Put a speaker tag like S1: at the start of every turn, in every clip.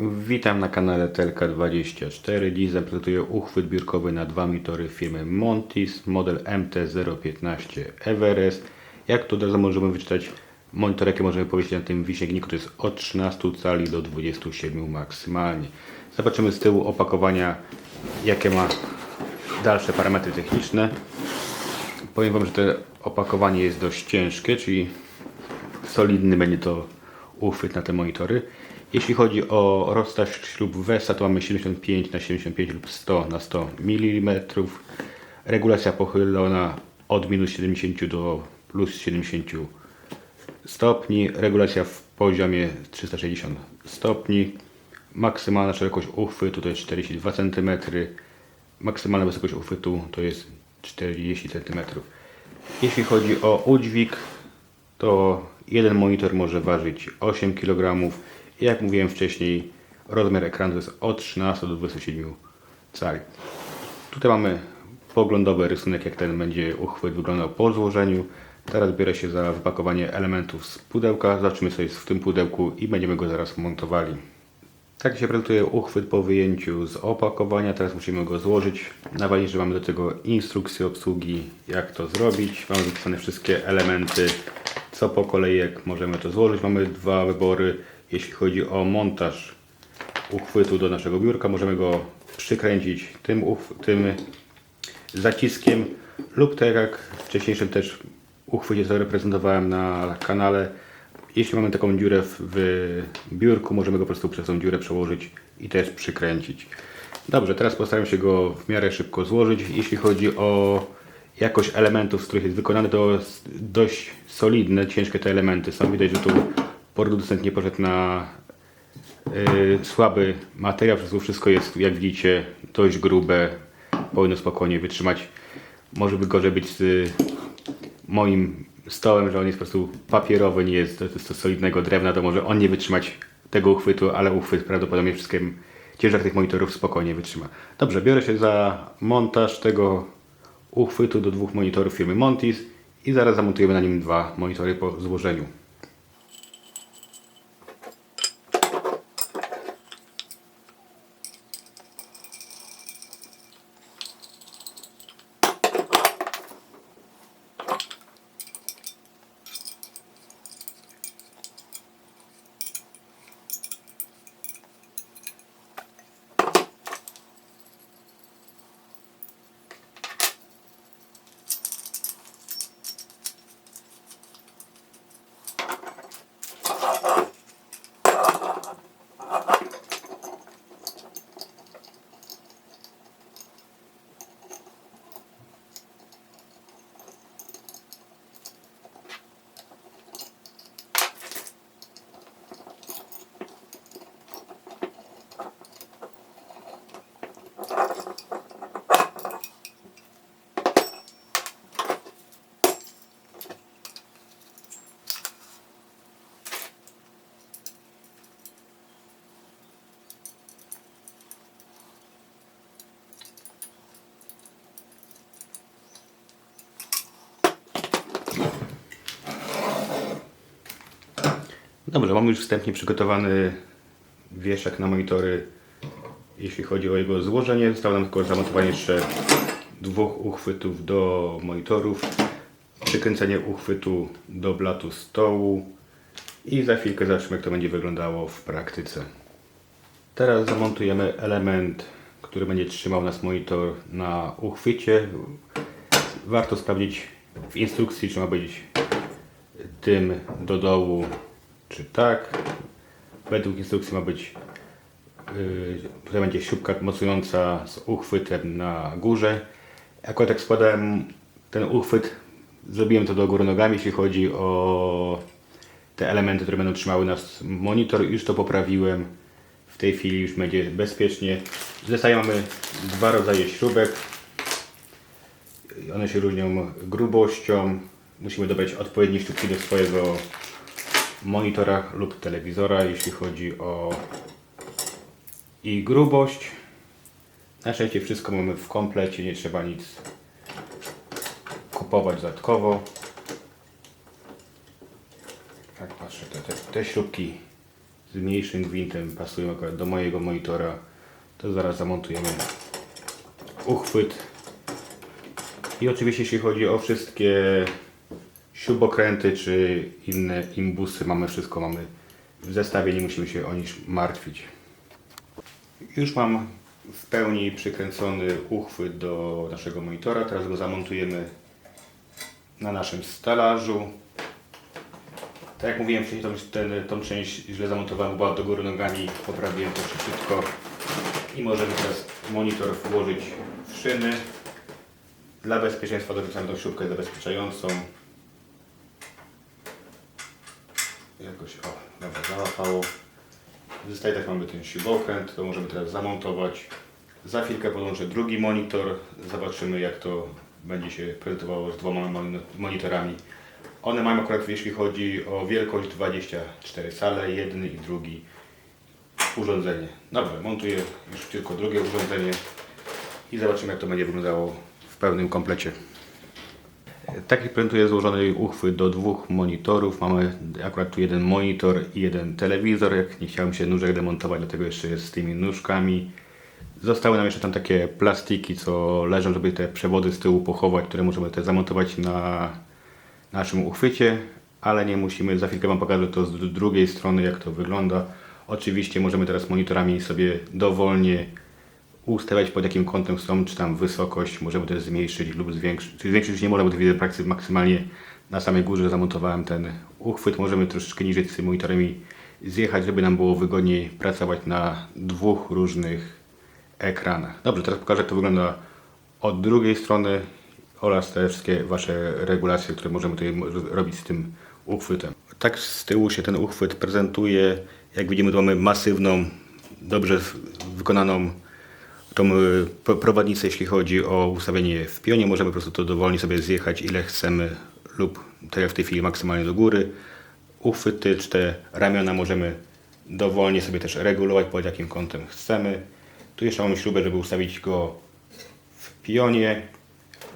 S1: Witam na kanale Telka24. Dziś zaprezentuję uchwyt biurkowy na dwa monitory firmy Montis, model MT015 Everest. Jak tu od razu możemy wyczytać monitor, jakie możemy powiedzieć na tym wisięgniku, to jest od 13 cali do 27 maksymalnie. Zobaczymy z tyłu opakowania, jakie ma dalsze parametry techniczne. Powiem Wam, że to opakowanie jest dość ciężkie, czyli solidny będzie to uchwyt na te monitory. Jeśli chodzi o rozstaw śrub Westa, to mamy 75 na 75 lub 100 na 100 mm. Regulacja pochylona od minus 70 do plus 70 stopni. Regulacja w poziomie 360 stopni. Maksymalna szerokość uchwytu to jest 42 cm. Maksymalna wysokość uchwytu to jest 40 cm. Jeśli chodzi o udźwig, to jeden monitor może ważyć 8 kg. Jak mówiłem wcześniej, rozmiar ekranu jest od 13 do 27 cali. Tutaj mamy poglądowy rysunek, jak ten będzie uchwyt wyglądał po złożeniu. Teraz biorę się za wypakowanie elementów z pudełka. Zobaczymy co jest w tym pudełku i będziemy go zaraz montowali. Tak się prezentuje uchwyt po wyjęciu z opakowania. Teraz musimy go złożyć. Na walizze mamy do tego instrukcję obsługi, jak to zrobić. Mamy wypisane wszystkie elementy, co po kolei, jak możemy to złożyć. Mamy dwa wybory. Jeśli chodzi o montaż uchwytu do naszego biurka, możemy go przykręcić tym, tym zaciskiem lub tak jak w wcześniejszym też uchwycie, co na kanale. Jeśli mamy taką dziurę w, biurku, możemy go po prostu przez tą dziurę przełożyć i też przykręcić. Dobrze, teraz postaram się go w miarę szybko złożyć. Jeśli chodzi o jakość elementów, z których jest wykonany, to dość solidne, ciężkie te elementy są. Widać, że tu producent nie poszedł na yy, słaby materiał, przez to wszystko jest, jak widzicie, dość grube, powinno spokojnie wytrzymać. Może by gorzej być z moim stołem, że on jest po prostu papierowy, nie jest to, to solidnego drewna, to może on nie wytrzymać tego uchwytu, ale uchwyt prawdopodobnie wszystkim ciężar tych monitorów spokojnie wytrzyma. Dobrze, biorę się za montaż tego uchwytu do dwóch monitorów firmy Montis i zaraz zamontujemy na nim dwa monitory po złożeniu. Dobrze, mamy już wstępnie przygotowany wieszak na monitory. Jeśli chodzi o jego złożenie, zostało nam tylko zamontowanie jeszcze dwóch uchwytów do monitorów, przykręcenie uchwytu do blatu stołu i za chwilkę zobaczymy jak to będzie wyglądało w praktyce. Teraz zamontujemy element, który będzie trzymał nas monitor na uchwycie. Warto sprawdzić w instrukcji, czy ma być tym do dołu, czy tak. Według instrukcji ma być tutaj będzie śrubka mocująca z uchwytem na górze. Akurat jak składałem ten uchwyt, zrobiłem to do góry nogami, jeśli chodzi o te elementy, które będą trzymały nas monitor. Już to poprawiłem. W tej chwili już będzie bezpiecznie. Mamy dwa rodzaje śrubek. One się różnią grubością. Musimy dobrać odpowiednie śrubki do swojego monitora lub telewizora, jeśli chodzi o i grubość. Na szczęście wszystko mamy w komplecie, nie trzeba nic kupować dodatkowo. Jak patrzę, te, te, te śrubki z mniejszym gwintem pasują akurat do mojego monitora. To zaraz zamontujemy uchwyt. I oczywiście jeśli chodzi o wszystkie śrubokręty czy inne imbusy, mamy wszystko, mamy w zestawie, nie musimy się o nic martwić. Już mam w pełni przykręcony uchwyt do naszego monitora. Teraz go zamontujemy na naszym stelażu. Tak jak mówiłem wcześniej, tą, ten, tą część źle zamontowałem, była do góry nogami, poprawiłem to szybciutko i możemy teraz monitor włożyć w szyny. Dla bezpieczeństwa dorzucamy tą śrubkę zabezpieczającą. Jakoś, o, dobra, załapało. Zostaje tak mamy ten śrubokręt, to możemy teraz zamontować. Za chwilkę podłączę drugi monitor, zobaczymy jak to będzie się prezentowało z dwoma moni- monitorami. One mają akurat, jeśli chodzi o wielkość, 24 cale, jeden i drugi urządzenie. Dobra, montuję już tylko drugie urządzenie i zobaczymy jak to będzie wyglądało w pełnym komplecie. Taki prezentuje złożony uchwyt do dwóch monitorów. Mamy akurat tu jeden monitor i jeden telewizor. Jak nie chciałem się nóżek demontować, dlatego jeszcze jest z tymi nóżkami. Zostały nam jeszcze tam takie plastiki, co leżą, żeby te przewody z tyłu pochować, które możemy też zamontować na naszym uchwycie, ale nie musimy. Za chwilkę Wam pokażę to z drugiej strony, jak to wygląda. Oczywiście możemy teraz monitorami sobie dowolnie ustawiać pod jakim kątem chcą, czy tam wysokość, możemy też zmniejszyć lub zwiększyć. Czyli zwiększyć nie możemy, bo widzę praktycznie maksymalnie na samej górze zamontowałem ten uchwyt. Możemy troszeczkę niżej z tymi monitorami zjechać, żeby nam było wygodniej pracować na dwóch różnych ekranach. Dobrze, teraz pokażę jak to wygląda od drugiej strony oraz te wszystkie Wasze regulacje, które możemy tutaj robić z tym uchwytem. Tak z tyłu się ten uchwyt prezentuje. Jak widzimy, tu mamy masywną, dobrze wykonaną tą pro- prowadnicę, jeśli chodzi o ustawienie w pionie. Możemy po prostu to dowolnie sobie zjechać ile chcemy lub tak jak w tej chwili maksymalnie do góry. Uchwyty czy te ramiona możemy dowolnie sobie też regulować pod jakim kątem chcemy. Tu jeszcze mamy śrubę, żeby ustawić go w pionie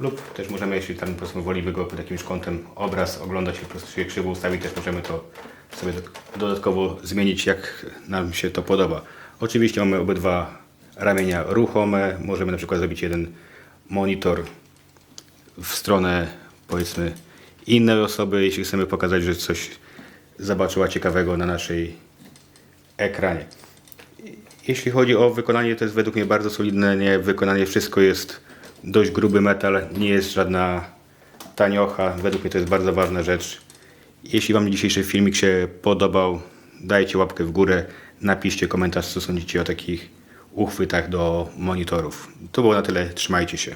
S1: lub też możemy, jeśli tam po prostu wolimy go pod jakimś kątem obraz oglądać po prostu się krzywo ustawić, też możemy to sobie dod- dodatkowo zmienić jak nam się to podoba. Oczywiście mamy obydwa ramienia ruchome, możemy na przykład zrobić jeden monitor w stronę powiedzmy innej osoby, jeśli chcemy pokazać, że coś zobaczyła ciekawego na naszej ekranie. Jeśli chodzi o wykonanie, to jest według mnie bardzo solidne nie, wykonanie. Wszystko jest dość gruby metal, nie jest żadna taniocha. Według mnie to jest bardzo ważna rzecz. Jeśli Wam dzisiejszy filmik się podobał, dajcie łapkę w górę, napiszcie komentarz, co sądzicie o takich uchwytach do monitorów. To było na tyle, trzymajcie się.